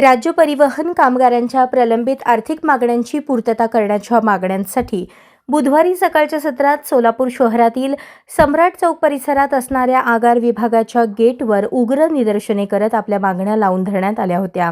राज्य परिवहन कामगारांच्या प्रलंबित आर्थिक मागण्यांची पूर्तता करण्याच्या मागण्यांसाठी बुधवारी सकाळच्या सत्रात सोलापूर शहरातील सम्राट चौक परिसरात असणाऱ्या आगार विभागाच्या गेटवर उग्र निदर्शने करत आपल्या मागण्या लावून धरण्यात आल्या होत्या.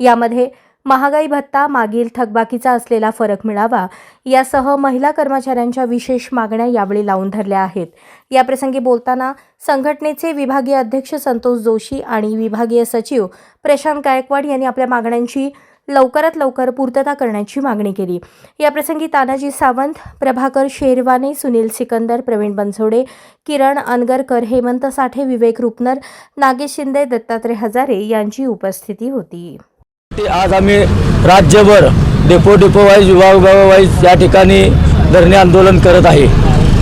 यामध्ये महागाई भत्ता मागील थकबाकीचा असलेला फरक मिळावा यासह महिला कर्मचाऱ्यांच्या विशेष मागण्या यावेळी लावून धरल्या आहेत. याप्रसंगी बोलताना संघटनेचे विभागीय अध्यक्ष संतोष जोशी आणि विभागीय सचिव प्रशांत गायकवाड यांनी आपल्या मागण्यांची लवकरात लवकर पूर्तता करण्याची मागणी केली. याप्रसंगी तानाजी सावंत प्रभाकर शेरवाने सुनील सिकंदर प्रवीण बनसोडे किरण अनगरकर हेमंत साठे विवेक रुपनर नागेश शिंदे दत्तात्रय हजारे यांची उपस्थिती होती. ते आज आम्ही राज्यभर डेपो डेपो वाईज विभाग वाईज या ठिकाणी धरणे आंदोलन करत आहे.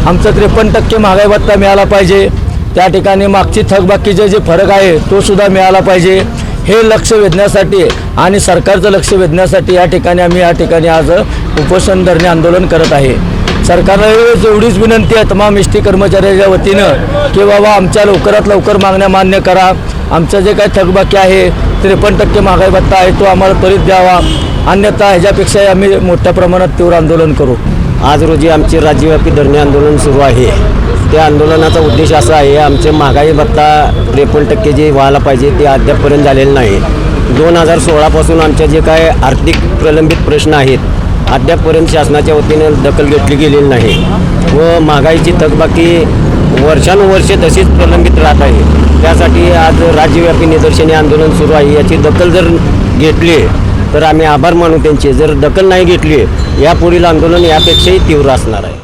आमचं त्रेपन्न टक्के महागाई भत्ता मिळाला पाहिजे. त्या ठिकाणी मागची थकबाकीचे जे फरक आहे तो सुद्धा मिळाला पाहिजे. हे लक्ष वेधण्यासाठी आणि सरकारचं लक्ष वेधण्यासाठी या ठिकाणी आम्ही या ठिकाणी आज उपोषण धरणे आंदोलन करत आहे. सरकारला एवढीच विनंती आहे तमाम एस टी कर्मचाऱ्याच्या वतीनं की बाबा आमच्या लवकरात लवकर मागण्या मान्य करा. आमचं जे काही थकबाकी आहे त्रेपन्न टक्के महागाई भत्ता आहे तो आम्हाला त्वरित द्यावा. अन्यथा ह्याच्यापेक्षाही आम्ही मोठ्या प्रमाणात तीव्र आंदोलन करू. आज रोजी आमचे राज्यव्यापी धरणे आंदोलन सुरू आहे. त्या आंदोलनाचा उद्देश असा आहे आमचे महागाई भत्ता त्रेपन्न टक्के जे व्हायला पाहिजे ते अद्यापपर्यंत झालेलं नाही. दोन हजार सोळापासून आमच्या जे काय आर्थिक प्रलंबित प्रश्न आहेत अद्यापपर्यंत शासनाच्या वतीनं दखल घेतली गेलेली नाही व महागाईची थकबाकी वर्षानुवर्षे तशीच प्रलंबित राहत आहे. त्यासाठी आज राज्यव्यापी निदर्शने आंदोलन सुरू आहे. याची दखल जर घेतली तर आम्ही आभार मानू त्यांचे. जर दखल नाही घेतली यापुढील आंदोलन यापेक्षाही तीव्र असणार आहे.